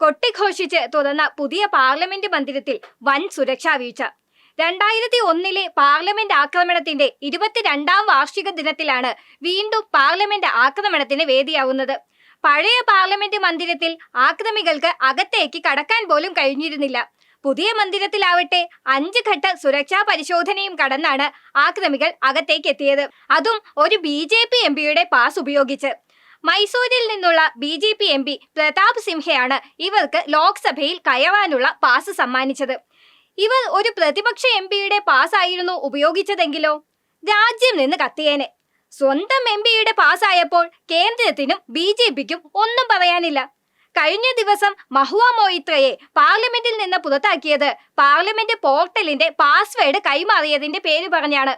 കൊട്ടിഘോഷിച്ച് തുറന്ന പുതിയ പാർലമെന്റ് മന്ദിരത്തിൽ വൻ സുരക്ഷാ വീഴ്ച. രണ്ടായിരത്തി ഒന്നിലെ പാർലമെന്റ് ആക്രമണത്തിന്റെ ഇരുപത്തിരണ്ടാം വാർഷിക ദിനത്തിലാണ് വീണ്ടും പാർലമെന്റ് ആക്രമണത്തിന് വേദിയാവുന്നത്. പഴയ പാർലമെന്റ് മന്ദിരത്തിൽ ആക്രമികൾക്ക് അകത്തേക്ക് കടക്കാൻ പോലും കഴിഞ്ഞിരുന്നില്ല. പുതിയ മന്ദിരത്തിലാവട്ടെ അഞ്ച് ഘട്ട സുരക്ഷാ പരിശോധനയും കടന്നാണ് ആക്രമികൾ അകത്തേക്ക് എത്തിയത്. അതും ഒരു ബി ജെ പി എം പിയുടെ പാസ് ഉപയോഗിച്ച്. മൈസൂരിൽ നിന്നുള്ള B J P M P Pratap സിംഹയാണ് ഇവർക്ക് ലോക്സഭയിൽ കയവാനുള്ള പാസ് സമ്മാനിച്ചത്. ഇവർ ഒരു പ്രതിപക്ഷ എം പിയുടെ പാസ്സായിരുന്നു ഉപയോഗിച്ചതെങ്കിലോ? രാജ്യം നിന്ന് കത്തിയേനെ. സ്വന്തം എം പിയുടെ പാസ്സായപ്പോൾ കേന്ദ്രത്തിനും ബി ജെ പിക്കും ഒന്നും പറയാനില്ല. കഴിഞ്ഞ ദിവസം മഹുവ മൊയ്ത്രയെ പാർലമെന്റിൽ നിന്ന് പുറത്താക്കിയത് പാർലമെന്റ് പോർട്ടലിന്റെ പാസ്വേഡ് കൈമാറിയതിന്റെ പേര് പറഞ്ഞാണ്.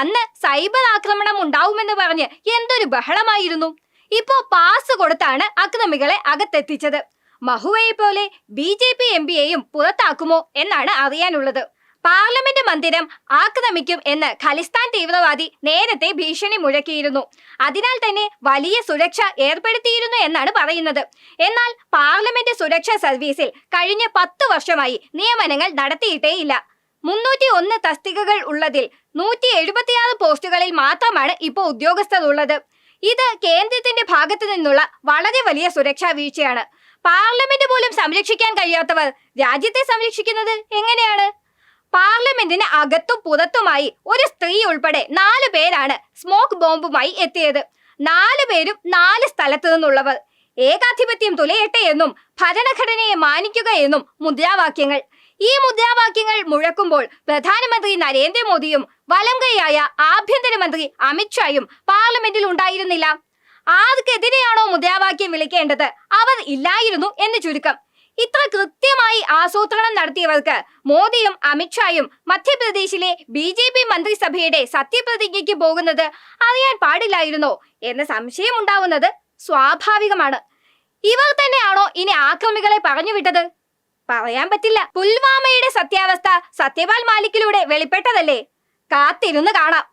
അന്ന് സൈബർ ആക്രമണം ഉണ്ടാവുമെന്ന് പറഞ്ഞ് എന്തൊരു ബഹളമായിരുന്നു. ഇപ്പോ പാസ് കൊടുത്താണ് അക്രമികളെ അകത്തെത്തിച്ചത്. മഹുവയെ പോലെ ബി ജെ പി എം പിയെയും പുറത്താക്കുമോ എന്നാണ് അറിയാനുള്ളത്. പാർലമെന്റ് മന്ദിരം ആക്രമിക്കും എന്ന് ഖലിസ്ഥാൻ തീവ്രവാദി നേരത്തെ ഭീഷണി മുഴക്കിയിരുന്നു. അതിനാൽ തന്നെ വലിയ സുരക്ഷ ഏർപ്പെടുത്തിയിരുന്നു എന്നാണ് പറയുന്നത്. എന്നാൽ പാർലമെന്റ് സുരക്ഷാ സർവീസിൽ കഴിഞ്ഞ പത്ത് വർഷമായി നിയമനങ്ങൾ നടത്തിയിട്ടേയില്ല. മുന്നൂറ്റി ഒന്ന് തസ്തികകൾ ഉള്ളതിൽ നൂറ്റി എഴുപത്തിയാറ് പോസ്റ്റുകളിൽ മാത്രമാണ് ഇപ്പോൾ ഉദ്യോഗസ്ഥർ ഉള്ളത് ഇത് കേന്ദ്രത്തിന്റെ ഭാഗത്തു നിന്നുള്ള വളരെ വലിയ സുരക്ഷാ വീഴ്ചയാണ്. പാർലമെന്റ് പോലും സംരക്ഷിക്കാൻ കഴിയാത്തവർ രാജ്യത്തെ സംരക്ഷിക്കുന്നത് എങ്ങനെയാണ്? പാർലമെന്റിന് അകത്തും പുറത്തുമായി ഒരു സ്ത്രീ ഉൾപ്പെടെ നാല് പേരാണ് സ്മോക്ക് ബോംബുമായി എത്തിയത്. നാല് പേരും നാല് സ്ഥലത്തു നിന്നുള്ളവർ. ഏകാധിപത്യം തുലയട്ടെ എന്നും ഭരണഘടനയെ മാനിക്കുക എന്നും മുദ്രാവാക്യങ്ങൾ. ഈ മുദ്രാവാക്യങ്ങൾ മുഴക്കുമ്പോൾ പ്രധാനമന്ത്രി നരേന്ദ്രമോദിയും വലംകൈയായ ആഭ്യന്തരമന്ത്രി അമിത്ഷായും പാർലമെന്റിൽ ഉണ്ടായിരുന്നില്ല. ആർക്കെതിരെയാണോ മുദ്രാവാക്യം വിളിക്കേണ്ടത്? അവർ ഇല്ലായിരുന്നു എന്ന് ചുരുക്കം. ഇത്ര കൃത്യമായി ആസൂത്രണം നടത്തിയവർക്ക് മോദിയും അമിത്ഷായും മധ്യപ്രദേശിലെ ബി ജെ പി മന്ത്രിസഭയുടെ സത്യപ്രതിജ്ഞയ്ക്ക് പോകുന്നത് അറിയാൻ പാടില്ലായിരുന്നോ എന്ന സംശയം ഉണ്ടാവുന്നത് സ്വാഭാവികമാണ്. ഇവർ തന്നെയാണോ ഇനി ആക്രമികളെ പറഞ്ഞുവിട്ടത്? പറയാൻ പറ്റില്ല. പുൽവാമയുടെ സത്യാവസ്ഥ സത്യപാൽ മാലിക്കിലൂടെ വെളിപ്പെട്ടതല്ലേ? കാത്തിരുന്ന് കാണാം.